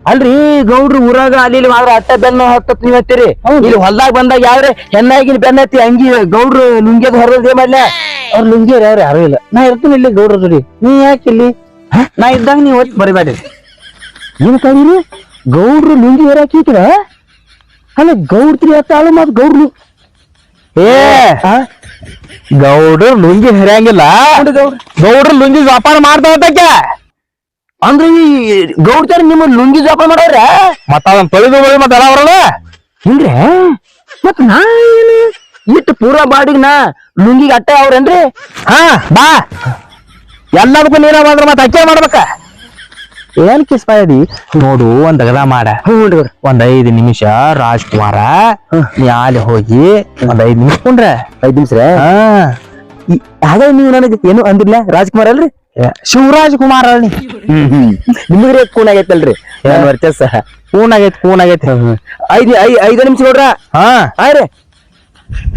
ಅಲ್ರಿ ಗೌಡ್ರು ಊರಾಗ ಅಲ್ಲಿ ಮಾತ್ರ ಅಟ್ಟ ಬೆನ್ನ ಹತ್ತತ್ ನೀವ್ ಹತ್ತೀರಿ. ಇಲ್ಲಿ ಹೊಲ್ದಾಗ ಬಂದಾಗ ಯಾವ್ರೆ ಹೆಣ್ಣಾಗಿನ ಬೆನ್ನ ಹತ್ತಿ ಅಂಗಿ ಗೌಡ್ರು ಲುಂಗಿಯದ್ ಹೊರದೇ ಮಾಡ್ಲ? ಅವ್ರ ಲುಂಗಿ ಯಾರು ಯಾರು ಇಲ್ಲ. ನಾ ಇರ್ತೀನಿ ಇಲ್ಲಿ ಗೌಡ್ರ ನೀ ಯಾಕೆ ಇಲ್ಲಿ? ನಾ ಇದ್ದಾಗ ನೀವ್ ಹೊತ್ತು ಬರಿಬೇಡ್ರಿ. ಏನು ಕಳೀರಿ ಗೌಡ್ರು ಲುಂಗಿ ಹೇರಾಕಿದ್ರ ಅಲ್ಲ ಗೌಡ್ತ್ರಿ ಹತ್ತ ಅಳು ಮತ್ ಗೌಡ್ರು. ಏ ಗೌಡ್ರು ಲುಂಗಿ ಹರಿಯಂಗಿಲ್ಲ. ಗೌಡ್ರು. ಲುಂಗಿ ವ್ಯಾಪಾರ ಮಾಡ್ತಾ ಅಂದ್ರೆ ಈ ಗೌಡ್ತಾರ ನಿಮ್ಮ ಲುಂಗಿ ಜಾಪ ಮಾಡೋರ? ಮತ್ತ ಅದನ್ನ ತೊಳೆದು ಬಳಿ ಮತ್ತೆ ಎಲ್ಲ ಬರಲ್ಲ ಹಿಂಗ್ರೆ ಮತ್ ನಾ ಏನು? ಇಟ್ಟು ಪೂರ ಬಾಡಿಗೆ ನಾ ಲುಂಗಿಗೆ ಅಟ್ಟೆ ಅವ್ರೇನ್ರಿ ಹಾ ಬಾ. ಎಲ್ಲದಕ್ಕೂ ನೀರ ಬಂದ್ರ ಮತ್ತೆ ಅಕ್ಕಿ ಮಾಡ್ಬೇಕ. ಏನ್ ಕಿಸ್ಪಾಯದಿ ನೋಡು ಒಂದ್ ಅಗದ ಮಾಡ. ಹ್ಞೂ ಒಂದ್ ಐದು ನಿಮಿಷ ರಾಜ್ಕುಮಾರ ನೀ ಅಲ್ಲಿ ಹೋಗಿ ಒಂದ್ ಐದ್ ನಿಮಿಷ ಕುಂಡ್ರೆ. ಐದ್ ನಿಮಿಷ? ಹಾ. ಹಾಗಾಗಿ ನೀವು ನನಗೆ ಏನು ಅಂದಿಲ್ಲ ರಾಜ್ಕುಮಾರ್ ಅಲ್ರಿ? ಶಿವರಾಜ್ ಕುಮಾರ್ ಅಲ್ಲಿ ನಿಮಗ್ರಿ ಕೂನ್ ಆಗೈತಲ್ರಿ? ನನ್ ವರ್ಚಸ್ಸ ಕೂನ್ ಆಗೈತಿ ಕೂನ್ ಆಗೈತಿ. ಐದ್ ಐ ಐದ ನಿಮಿಷ ನೋಡ್ರ ಹಾ. ಆಯ್ರಿ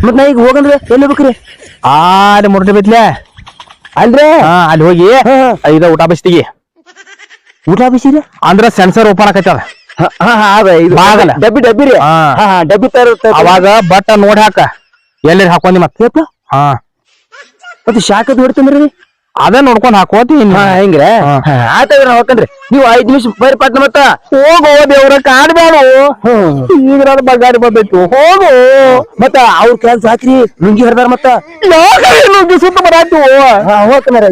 ಮತ್ ನಾ ಈಗ ಹೋಗಂದ್ರೆ ಎಲ್ಲಿ ಬೇಕ್ರಿ ಅಲ್ಲಿ ಮುರ್ಟಿ ಬಿತ್ಲೆ ಅಲ್ರಿ? ಹಾ ಅಲ್ಲಿ ಹೋಗಿ. ಐದ ಊಟ ಬಸ್ತಿಗೆ. ಊಟ ಬಿಸಿರಿ ಅಂದ್ರ ಸೆನ್ಸರ್ ಓಪನ್ ಆಕೈತದ. ಬಾಗಲ. ಡಬ್ಬಿ ಡಬ್ಬಿ ರೀ. ಹಾ. ಡಬ್ಬಿ ತರ ಅವಾಗ ಬಟ್ಟ ನೋಡಿ ಹಾಕ ಎಲ್ಲಿ ಹಾಕೊಂಡಿ ಮತ್ತೆ? ಹಾ. ಮತ್ತೆ ನೋಡ್ತೀನಿ ಹೊಡ್ತಂದ್ರಿ? ಅದ ನೋಡ್ಕೊಂಡ್ ಹಾಕೋತೀನಿ ಹೆಂಗ್ರೆ? ಹಾ. ಆಯ್ತಾಗ್ರಿ ನೀವ್ ಐದ್ ನಿಮಿಷ ಬರ್ರಿ ಪಟ್ನ ಮತ್ತ ಹೋಗು ದೇವ್ರ ಕಾಡ್ಬೇಡು ಈಗ ಬಗಾಡಿ ಬಂದೈತಿ ಹೋಗು. ಮತ್ತ ಅವ್ರ ಕೆಲ್ಸ ಹಾಕ್ರಿ ಲುಂಗಿ ಹರಿದಾರ ಮತ್ತ. ನುಂಗಿ ಸುತ್ತ ಬರಾತು ಹೋಗ್ತಾರ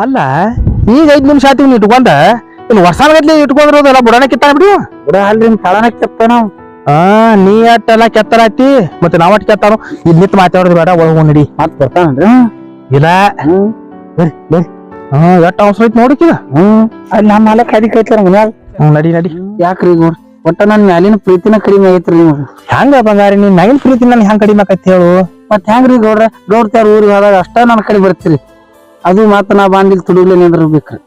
ಅಲ್ಲ ಈಗ ಐದ್ ನಿಮಿಷ ಆತಿ ನೀ ಇಟ್ಕೊಂಡ? ಇನ್ನು ವರ್ಷಾನಗಟ್ಲೆ ಇಟ್ಕೊಂಡಿರೋದಲ್ಲ ಬುಡಾನ ಕಿತ್ತಾಗ ಬುಡ. ಬಿಡ ಅಲ್ರಿ ತಳನ ಕಿತ್ತ ನಾವು. ಹಾ ನೀ ಅಟ್ಟೆಲ್ಲ ಕೆತ್ತರಾತಿ ಮತ್ತೆ ನಾವಟ್ ಕೆತ್ತಾನು? ಇಲ್ಲಿ ನಿತ್ ಮಾತಾಡೋದು ಬೇಡ ಒಳಗ್ ನಡಿ. ಮತ್ ಬರ್ತಾನ್ರಿ ಇಲ್ಲ. ಬರ್ರಿ ಬರ್ರಿ ಹಾ ಎಟ್ಟ ಅವಸರ ಐತಿ ನೋಡಿಕಿದ ಹ್ಮ್? ಅಲ್ಲಿ ನಮ್ಮ ಮಾಲಕ್ ಕಡಿ ಕೈತಾರ ಮನ್ಯಾಗ ಹ್ಮ್ ನಡಿ ನಡಿ. ಯಾಕ್ರಿ ಈಗ ನೋಡ್ರಿ ಒಟ್ಟ ನನ್ ಮ್ಯಾಲಿನ ಪ್ರೀತಿನ ಕಡಿಮೆ ಆಗೈತ್ರಿ ನಿಮ್ಗೆ. ಹೆಂಗ ಬಂಗಾರಿ ನೀನ್ ನೈನ್ ಪ್ರೀತಿ ನನ್ ಹೆಂಗ್ ಕಡಿಮೆ ಆಕೈತಿ ಹೇಳು. ಮತ್ ಹೆಂಗ್ರಿ ಗೌಡ್ರ? ಗೌಡ್ತಾರ ಊರಿಗೆ ಹೋದಾಗ ಅಷ್ಟ ನನ್ನ ಕಡೆ ಬರ್ತೀರಿ. ಅದು ಮಾತ್ರ ನಾ ಬಾಂಡಿಲ್ ತುಡುಗ್ಲೆ ನಿಂದಿರ್ಬೇಕ್ರಿ.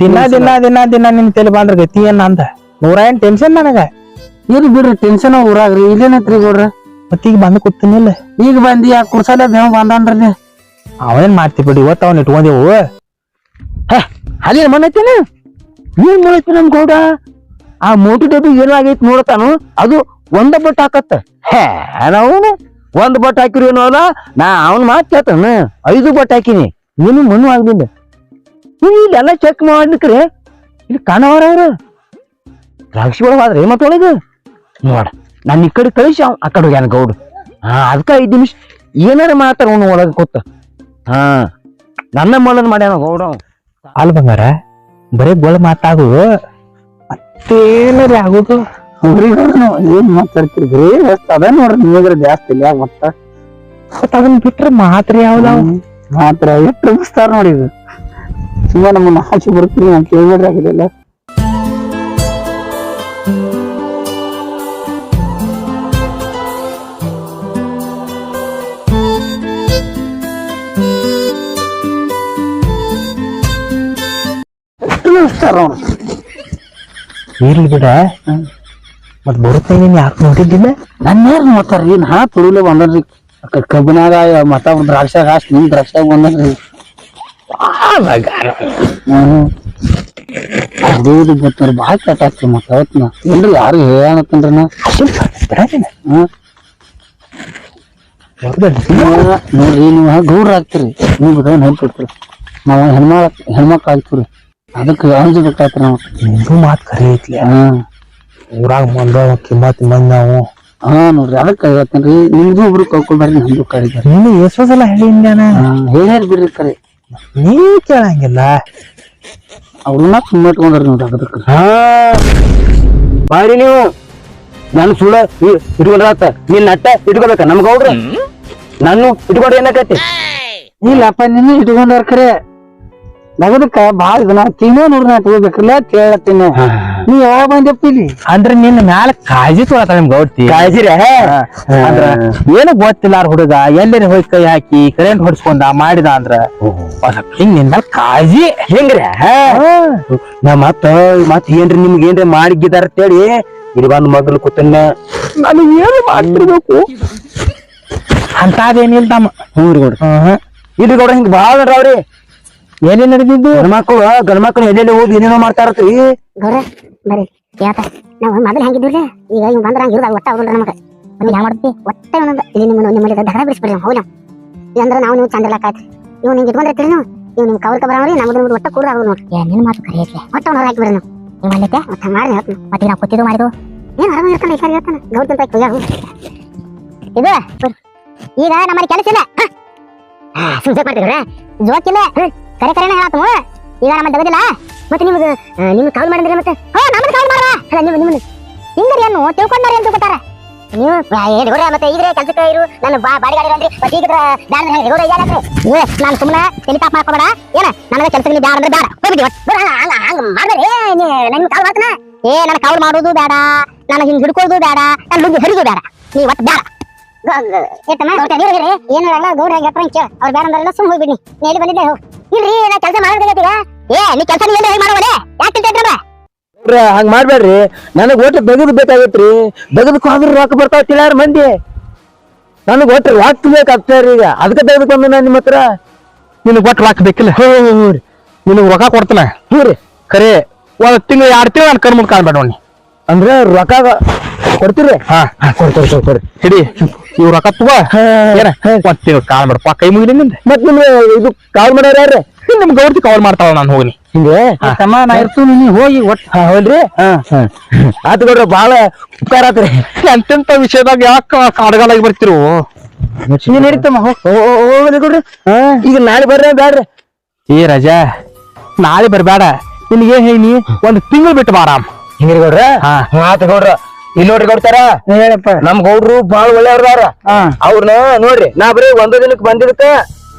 ದಿನ ದಿನ ದಿನ ದಿನ ನಿನ್ ತಲೆ ಬಾಂದ್ರ ಗತಿ ಏನ್ ಅಂದ ನೂರ ಏನ್ ಟೆನ್ಷನ್ ನನಗ. ಇರ್ಲಿ ಬಿಡ್ರಿ ಟೆನ್ಷನ್ ಊರಾಗ್ರಿ. ಇಲ್ಲೇನೈತ್ರಿ ಗೌಡ್ರ? ಮತ್ತೀಗ ಬಂದು ಕೂತಿನಿಲ್ಲ ಈಗ ಬಂದಿ ಆ ಕುರ್ಸಲ ದೇವ ಬಂದಾನ್ರಿ ಅವನೇನ್ ಮಾಡ್ತಿ ಬಿಡಿ ಇವತ್ತು ಅವ್ನ ಇಟ್ಕೊಂಡೆವು. ಅಲ್ಲಿ ಮಣ್ಣೈತೇನ ಏನ್ ಮಾಡೈತಿ ನಮ್ ಗೌಡ. ಆ ಮೋಟಿ ಡಬ್ಬಿ ಏನಾಗೈತಿ ನೋಡತಾನು ಅದು ಒಂದ ಬಟ್ ಹಾಕತ್ತ. ಹೇ ಅವನು? ಒಂದ್ ಬಟ್ ಹಾಕಿರಿ ಏನೋ ಅಲ್ಲ? ನಾ ಅವನ್ ಮಾತ್ ಕೇಳ್ತಾನ. ಐದು ಬಟ್ ಹಾಕಿನಿ. ಏನು ಮಣ್ಣು ಆಗ್ಲಿಲ್ಲ. ಇಲ್ಲೆಲ್ಲ ಚೆಕ್ ಮಾಡ್ಲಿಕ್ರಿ. ಇಲ್ಲಿ ಕಾಣವರ ಅವ್ರ ದ್ರಾಕ್ಷಿ ಒಳಗಾದ್ರೆ ಮತ್ತೊಳಗ ನೋಡ ನಾನು ಈ ಕಡೆ ಕಳಿಸಿ ಅವ್ ಆ ಕಡೆ ಹೋಗ್ಯಾನ ಗೌಡ ಹಾ ಅದಕ್ಕ ಐದ್ ನಿಮಿಷ ಏನಾರ ಮಾಡ್ತಾರ ಅವನು ಒಳಗೆ ಕೂತ. ಹಾ ನನ್ನ ಮೊಲನ್ ಮಾಡ್ಯಾನ ಗೌಡ. ಅಲ್ ಬಂಗಾರ ಬರೀ ಗೋಳ ಮಾತಾಗು ಮತ್ತೇನಾರ ಆಗುದು? ಏನ್ ಮಾತಾಡ್ತೀರಿ? ಬರೀ ಅದ ನೋಡ್ರಿ ನಿಮಗ್ರ ಜಾಸ್ತಿ ಇಲ್ಲ ಮತ್ತ. ಮತ್ತ ಅದನ್ನ ಬಿಟ್ರೆ ಮಾತ್ರ ಯಾವ್ದಾವ ಮಾತ್ರ ಎಷ್ಟು ಮುಗಿಸ್ತಾರ ನೋಡಿ ಇದು. ಸುಮ್ಮನೆ ನಮ್ಮನ್ನ ಹಾಕಿ ಬರ್ತೀನಿ ಅಂತ ಕೇಳ್ಬೇಡ್ರಿ ಆಗಿದೆಲ್ಲ ನೋಡ್ರಿ ಇರ್ಲಿ ಬಿಡ ಮತ್ ಬರುತ್ತೆ ನೀನ್ ಯಾಕೆ ನೋಡಿದ್ದಿಲ್ಲ? ನನ್ನ ಯಾರು ಏನ್ ಹಾ ತುಳುಲೆ ಅಕ್ಕ ಕಬ್ಬಿನಾಗ ಮತ್ತ ದ್ರಾಕ್ಷಾಗ ಅಷ್ಟು ನಿಮ್ ದ್ರಾಕ್ಷಾಗ ಬಂದ್ರಿ ಅದು ಗೊತ್ತಾರ ಭಾಳ ಆಗ್ತಿ ಮತ್ತ ಅವತ್ನ. ಏನ್ರಿ ಯಾರು ಇವಾಗ ನೋಡ್ರಿ ನೀವು ಗೌಡ್ರ ಆಗ್ತೀರಿ. ನೀವು ನಾವ್ ಹೆಣ್ಮಕ್ ಹೆಣ್ಮಕ್ಳು ಆಗ್ತೀರಿ. ಅದಕ್ಕೆ ಅಂಜಬೇಕಾಯ್ತ್ರಿ ನಾವು. ನಿಂದು ಮಾತ್ ಕರೆ ಐತ್ಲಿ ಊರಾಗ ಮಂದ ಕಿಮ್ಮತ್ ಮಂದಿ ನಾವು ಹಾ ನೋಡ್ರಿ ಅದಕ್ಕೆ ಹೇಳ್ತೇನ್ರಿ ನಿಮ್ದು ಒಬ್ರು ಕಳ್ಕೊಳ್ಬೇಡ್ರಿ ನಮ್ದು ಕಳಿದಾರೆ ನೀನು ಎಷ್ಟೋ ಸಲ ಹೇಳಿದ್ಯಾನ ಹೇಳ್ಯಾರ ಬಿಡ್ರಿ ಕರೆ. ನೀ ಕೇಳಂಗಿಲ್ಲ. ಅವ್ರನ್ನ ಸುಮ್ಮ ಇಟ್ಕೊಂಡ್ರಿ ನೋಡ್ರಿ ಅದಕ್ಕೆ. ಹಾ. ಬಾರಿ ನೀವು. ನನ್ನ ಸುಳ್ಳ ಇಟ್ಕೊಂಡ್ರಾತ ನೀನ್ ನಟ್ಟ ಇಟ್ಕೋಬೇಕ ನಮ್ಗ ಗೌಡ್ರ ನಾನು ಇಟ್ಕೊಂಡ್ರೆ ಏನಾಕೈತಿ ಇಲ್ಲಪ್ಪ ನಿನ್ನ ಇಟ್ಕೊಂಡಾರ ಖರೆ ನಗದಕ್ಕ ಬಾಳ ಇದನ್ನ ತಿನ್ನೋ ನೋಡ್ರಿ ನಾ ಇಟ್ಕೋಬೇಕಲ್ಲ ಕೇಳತ್ತೀನಿ ನೀ ಯಾವಾಗ ಬಂದಪ್ಪ ಇಲ್ಲಿ? ಅಂದ್ರ ನಿನ್ನ ಮ್ಯಾಲ ಕಾಳಜಿ ತೊಗೊಳತ್ತ ನಿಮ್ ಗೌಡ್ತಿ. ಕಾಳಜಿರ ಅಂದ್ರ ಏನು ಗೊತ್ತಿಲ್ಲ ಹುಡುಗ ಎಲ್ಲೇನೆ ಹೋಗಿ ಕೈ ಹಾಕಿ ಕರೆಂಟ್ ಹೊಡ್ಸ್ಕೊಂಡ ಮಾಡಿದ ಅಂದ್ರ ಹಿಂಗ್ ನಿನ್ ಮ್ಯಾಲ ಕಾಳಜಿ ಹೆಂಗ್ರ? ನಾ ಮತ್ತ ಮತ್ ಏನ್ರಿ ನಿಮ್ಗೆ ಏನ್ರಿ ಮಾಡಿಗಿದಾರ ಅಂತೇಳಿ ಇಲ್ಲಿ ಬಂದ್ ಮಗ್ಳು ಕೂತನ್ನ ನಾನು ಏನು ಮಾಡ್ತಿರ್ಬೇಕು? ಅಂತದೇನಿಲ್ಲ ತಮ್ಮ. ಹ್ಞೂ ರೀ ಗೌಡ್ರ. ಇಲ್ಲಿ ಗೌಡ್ರ ಹಿಂಗ್ ಭಾಳ ಅವ್ರಿ. ಏನೇ ನಡೆದಿದ್ದು? ಗಣಮಕ್ಕಳು ಗಣಮಕ್ಕಳು ಎಲ್ಲೆಲ್ಲಿ ಹೋಗಿ ಏನೇನೋ ಮಾಡ್ತಾ ಇರ್ತೀವಿ. ಗೌರ ಬರ್ರಿ ಯಾಕ? ನಾವು ಮೊದಲು ಹೆಂಗಿದ್ವಿ ಈಗ ಇವ್ ಬಂದ್ರ ಹಂಗ ಇರೋದಾಗ ಒಟ್ಟ ಆಗುದಿಲ್ಲ ನಮಗ. ಒಂದು ಯಾವ ಮಾಡ್ತಿ ಒಟ್ಟೆ ಒಂದೊಂದು. ಇಲ್ಲಿ ನಿಮ್ಮ ನಿಮ್ಮಲ್ಲಿ ದಗಡ ಬಿಡಿಸ್ಬಿಡ್ರಿ ಹೌದು ಇಲ್ಲಂದ್ರೆ ನಾವು ನೀವು ಚಂದ ಇರ್ಲಾಕಾಯ್ತು ಇವ್ ನಿಂಗೆ ಇಟ್ಕೊಂಡ್ರೆ ತಿಳಿ ನೀವು ಇವ್ ನಿಮ್ ಕವರ್ಕ ಕಬರ ಅವ್ರಿ ನಮ್ದು ನಿಮ್ದು ಒಟ್ಟ ಕೂಡ ಆಗೋದು ನೋಡಿ ಏ ನಿನ್ನ ಮಾತು ಕರೆ ಐತ್ಲೆ ಒಟ್ಟ ಅವ್ನು ಹಾಕಿ ಬಿಡ್ರಿ ನೀವು. ನೀವು ಮಾಡ್ಲಿಕ್ಕೆ ಮತ್ತೆ ಮಾಡಿ ಹೇಳ್ತೀನಿ. ಮತ್ತೆ ನಾವು ಕೂತಿದ್ದು ಮಾಡಿದ್ದು? ಏನು ಆರಾಮ ಇರ್ತಾನೆ ಸರಿ ಹೇಳ್ತಾನೆ? ಗೌರ್ ಪೂಜಾ ಇದು ಈಗ ನಮ್ಮಲ್ಲಿ ಕೆಲಸ ಇಲ್ಲ. ಸುಮ್ಸೆ ಮಾಡ್ತಿದ್ರೆ ಜೋಕಿಲ್ಲ ಕರೆ ಕರೆನ ಹೇಳಾತು ಈಗ ನಮ್ಮ ತೆಗೆದಿಲ್ಲ ಮತ್ತೆ ನಿಮ್ಗೆ ನಿಮ್ಗೆ ಕಾಲ್ ಮಾಡಿದ್ರೆ ಮತ್ತೆ? ಹೋ ನಮ್ಮನ್ನ ಕಾಲ್ ಮಾಡ್ರ ಅಲ್ಲ ನಿಮ್ಮ ನಿಮ್ಮನ್ನ ಹಿಂಗರಿ ಏನು ಅಂತ ಗೊತ್ತಾರ. ನೀವು ಏನು ಹೊರ ಮತ್ತೆ ಈಗ ಕೆಲಸಕ್ಕೆ ಇರು. ನನ್ನ ಬಾ ಬಾಡಿ ಗಾಡಿ ಮತ್ತೆ ಈಗ ಬ್ಯಾಡ ಹೆಂಗೆ ಹೊರ ಯಾಕೆ ಏ, ನಾನು ಸುಮ್ಮನೆ ತಲೆ ಮಾಡ್ಕೋಬೇಡ. ಏನ ನನಗೆ ಕೆಲ್ಸಕ್ಕೆ ಬ್ಯಾಡ ಅಂದ್ರೆ ಬ್ಯಾಡ. ಹೋಗ್ಬಿಡಿ ಬೇಡ ಹಂಗ ಹಂಗ ಮಾಡ್ಬೇಡಿ ಕಾಲ್ ಮಾಡ್ತಾನ. ಏ ನನ್ನ ಕಾಲ್ ಮಾಡೋದು ಬೇಡ ನನಗೆ ಹಿಂಗ್ ಹಿಡ್ಕೋದು ಬೇಡ ನನ್ನ ಲುಂಗಿ ಹರಿದು ಬೇಡ ನೀ ಒಟ್ಟು ಬೇಡ ಏನಿಲ್ಲ ಗೌಡ ಹತ್ರ ಕೇಳ. ಅವ್ರು ಬೇಡ ಅಂದ್ರಲ್ಲ ಸುಮ್ ಹೋಗ್ಬಿಡಿ ನೀ ಎಲ್ಲಿ ಬಂದಿದ್ದೆ ಹೋಗ್. ಇಲ್ರಿ ನಾ ಕೆಲಸ ಮಾಡೋದಾಗತ್ತೀಗ ಏ ನೀ ಕೆಲಸ ನೀ ಮಾಡೋವಲೆ ಯಾಕೆ ಹಂಗ್ ಮಾಡ್ಬೇಡ್ರಿ. ನನಗ್ ಒಟ್ಟು ಬೆಗದ್ ಬೇಕಾಗೈತ್ರಿ. ಬೆಗದಕ್ಕೆ ಹೋದ್ರ ರೊಕ್ಕ ಬರ್ತಾವ ತಿಳಿಯಾರ ಮಂದಿ. ನನಗ್ ಒಟ್ಟು ರೊಕ್ಕ ಬೇಕಾಗ್ತಾರ ಈಗ. ಅದಕ್ಕೆ ತೆಗೆದುಕೊಂಡು ನಾನು ನಿಮ್ಮ ಹತ್ರ. ನಿನಗೆ ಒಟ್ಟು ರೊಕ್ಕ ಬೇಕಿಲ್ಲ. ನಿನಗೆ ರೊಕ್ಕ ಕೊಡ್ತಾನೆ. ಹ್ಞೂ ರೀ. ಖರೆ ಒಂದ್ ತಿಂಗಳು ಎರಡು ತಿಂಗಳು ನಾನು ಕಣ್ ಮುಂದೆ ಕಾಣ್ಬೇಡ ಅಂದ್ರೆ ರೊಕ್ಕ ಕೊಡ್ತೀರಿ? ಹಾ ಕೊಡ್ತೀರಿ ಕೊಡ್ತೀರಿ. ಹಿಡಿ. ಇವ್ ರೊಕ್ಕ ತಗೋ. ಏನ? ಮತ್ತೆ ಕಾಲ್ ಮಾಡಪ್ಪ ಕೈ ಮುಗಿಲಿ ನಿಂದ. ಮತ್ ನಿಮ್ಗೆ ಇದು ಕಾಲ್ ಮಾಡ್ಯಾರ ನಿಮ್ ಗೌರ್ತಿ ಕವರ್ ಮಾಡ್ತಾವ ನಾನು ಹೋಗಿ? ಹಿಂಗೆ ಸಮಾನ ನಾ ಇರ್ತೀನಿ ನೀ ಹೋಗಿ ಒಟ್ಟು ಹಾ ಆತ ಕೊಡ್ರಿ ಬಾಳ ಉಪಕಾರ ಆತ್ರಿ. ಎಂತೆಂತ ವಿಷಯದಾಗ ಯಾಕ ಕಾಡಗಾಲಾಗಿ ಬರ್ತಿರು? ನೀ ನಡೀತಮ್ಮ ಹೋಗ್ಲಿ ಕೊಡ್ರಿ ಈಗ ನಾಳೆ ಬರ್ರಿ ಬ್ಯಾಡ್ರಿ ಏ ರಜಾ ನಾಳೆ ಬರ್ಬೇಡ ನಿನ್ಗೆ ಹೇಳಿ ಒಂದ್ ತಿಂಗಳು ಬಿಟ್ಟು ಬಾರಾಮ್. ಹಿಂಗ್ರಿ ಗೌಡ್ರ? ಹಾ. ಆತು ಗೌಡ್ರ ಇಲ್ಲಿ ನೋಡ್ರಿ ಗೌಡ್ತಾರ? ಹೇಳಪ್ಪ. ನಮ್ ಗೌಡ್ರು ಬಾಳ ಒಳ್ಳೆಯವ್ರದಾರ. ಹಾ. ಅವ್ರನ್ನ ನೋಡ್ರಿ ನಾ ಬರೀ ಒಂದ ದಿನಕ್ ಬಂದಿದ್ದಕ್ಕ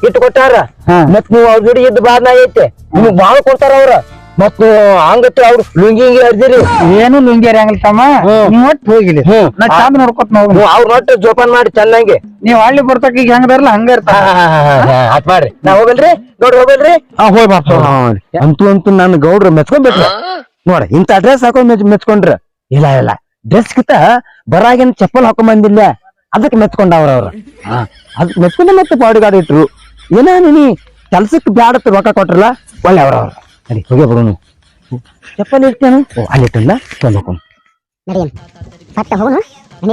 ಇಟ್ಟು ಕೊಟ್ಟಾರ. ಹಾ. ಮತ್ ನೀವು ಅವ್ರ ಜೋಡಿ ಇದ್ದ ಬಾದ್ನ ಐತೆ ನಿಮಗ್ ಬಾಳ ಕೊಡ್ತಾರ ಅವ್ರ. ಮತ್ ಹಂಗತ್ತು ಅವ್ರು ಲುಂಗಿ ಹಿಂಗಿ ಹರಿದಿರಿ ಏನು ಲುಂಗಿ ಹಂಗಲ್ ತಮ್ಮ. ಹ್ಮ್. ನೀವ್ ಒಟ್ಟು ಹೋಗಿಲಿ ಹ್ಮ್. ನಾ ಚಂದ ನೋಡ್ಕೊತ ಅವ್ರ ನೋಟ್ ಜೋಪಾನ್ ಮಾಡಿ ಚೆನ್ನಾಗಿ ನೀವ್ ಹಳ್ಳಿ ಬರ್ತಕ್ಕ ಈಗ ಹೆಂಗ್ ಬರಲ್ಲ ಹಂಗ ಇರ್ತಾರ. ಆತ್ ಮಾಡ್ರಿ. ನಾ ಹೋಗಲ್ರಿ? ಗೌಡ್ರ ಹೋಗಲ್ರಿ? ಹೋಗಿ ಬರ್ತಾವ ಅಂತೂ ಅಂತೂ ನನ್ನ ಗೌಡ್ರ ಮೆಚ್ಕೊಂಡ್ಬಿಟ್ರ. ನೋಡ ಇಂತ ಅಡ್ರೆಸ್ ಹಾಕೊಂಡ್ ಮೆಚ್ ಮೆಚ್ಕೊಂಡ್ರ. ಇಲ್ಲ ಇಲ್ಲ. ಡ್ರೆಸ್ ಕಿತ್ತ ಬರಾಗಿನ ಚಪ್ಪಲ್ ಹಾಕೊಂಡ್ ಬಂದಿಲ್ಲ. ಅದಕ್ಕೆ ಮೆಚ್ಕೊಂಡವ್ರ ಅವ್ರ. ಅದಕ್ಕೆ ಮೆಚ್ಕೊಂಡ ಮತ್ತೆ ಬಾಡಿ ಗಾರ್ಡ್ ಇಟ್ರು. ಏನ ನೀ ಕೆಲ್ಸಕ್ಕೆ ಬ್ಯಾಡತ್ತ ರೊಕ್ಕ ಕೊಟ್ರಲ್ಲ ಒಳ್ಳೆ ಅವ್ರ. ಅವ್ರ ಸರಿ, ಹೋಗಿ ಬಿಡೋನು. ಚಪ್ಪಲ್ ಇರ್ತೇನು ಓ, ಅಲ್ಲಿ ಇಟ್ಟಿಲ್ಲ ಚಲೋ ಹೋಗೋಣ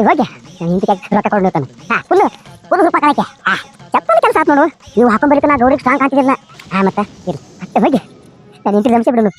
ಹೋಗಿ ಚಪ್ಪಲಿ ಕೆಲಸ ಆತ್ ನೋಡು. ನೀವು ಹಾಕೊಂಡ್ ಬರೀತ ನಾ ಗೌಡಿಗೆ ಸ್ಟ್ರಾಂಗ್ ಆ, ಮತ್ತೆ ಹೋಗಿ ನಾನು ಬಿಡೋನು.